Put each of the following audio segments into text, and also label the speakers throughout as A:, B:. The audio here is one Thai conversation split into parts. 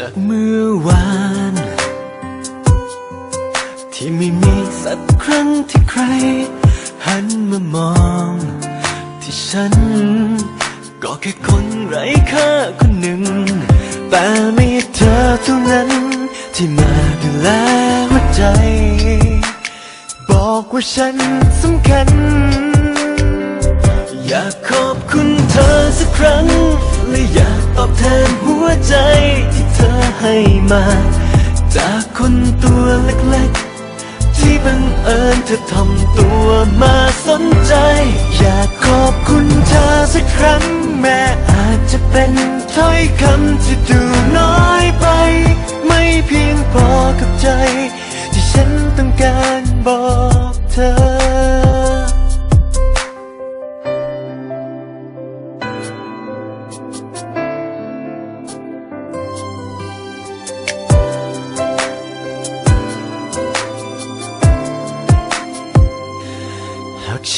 A: จากเมื่อวาน ที่ไม่มีสักครั้งที่ใคร หันมามอง ที่ฉัน ก็แค่คนไร้ค่าคนหนึ่ง แต่มีเธอเท่านั้น ที่มาดูแลหัวใจ บอกว่าฉันสำคัญ อยากขอบคุณเธอสักครั้ง และอยากตอบแทนหัวใจ ธอให้มา จากคนตัวเล็กๆ ที่บังเอิญเธอทำตัวมาสนใจ อยากขอบคุณเธอสักครั้งแม้อาจจะเป็นถ้อยคำที่ดูน้อยไป ไม่เพียงพอกับใจ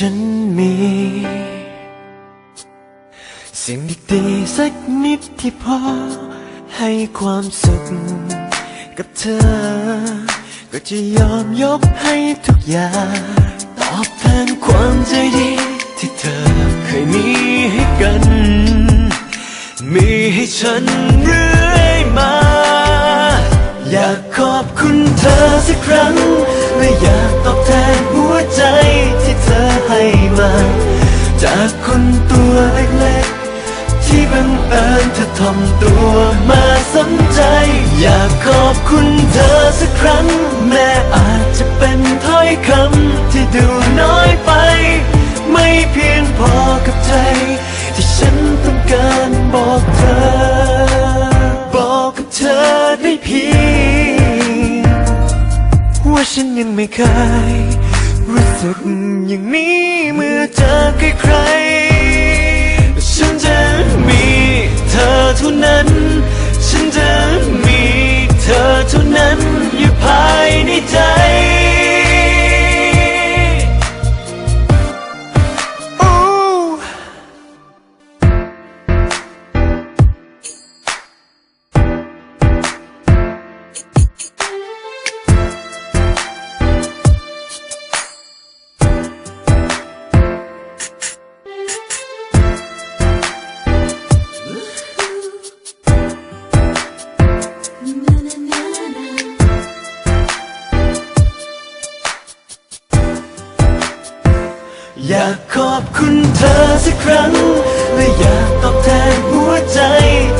A: ฉันมี สิ่งดีๆสักนิดที่พอ ให้ความสุขกับเธอ ก็จะยอมยกให้ทุกอย่าง ตอบแทนความใจดี เธอทำตัวมาสนใจ อยากขอบคุณเธอสักครั้ง แม้อาจจะเป็นถ้อยคำที่ดูน้อยไป ไม่เพียงพอกับใจ ที่ฉันต้องการบอกเธอ บอกกับเธอได้เพียงว่าฉันยังไม่เคยรู้สึกอย่างนี้เมื่อเจอใคร อเอยากขอบคุณเธอสักครั้ง และอยากตอบแทนหัวใจ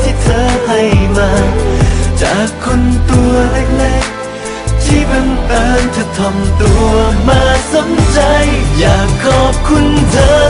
A: ที่เธอให้มา จากคนตัวเล็กๆ ที่บังเอิญเธอทำตัวมาสนใจ อยากขอบคุณเธอ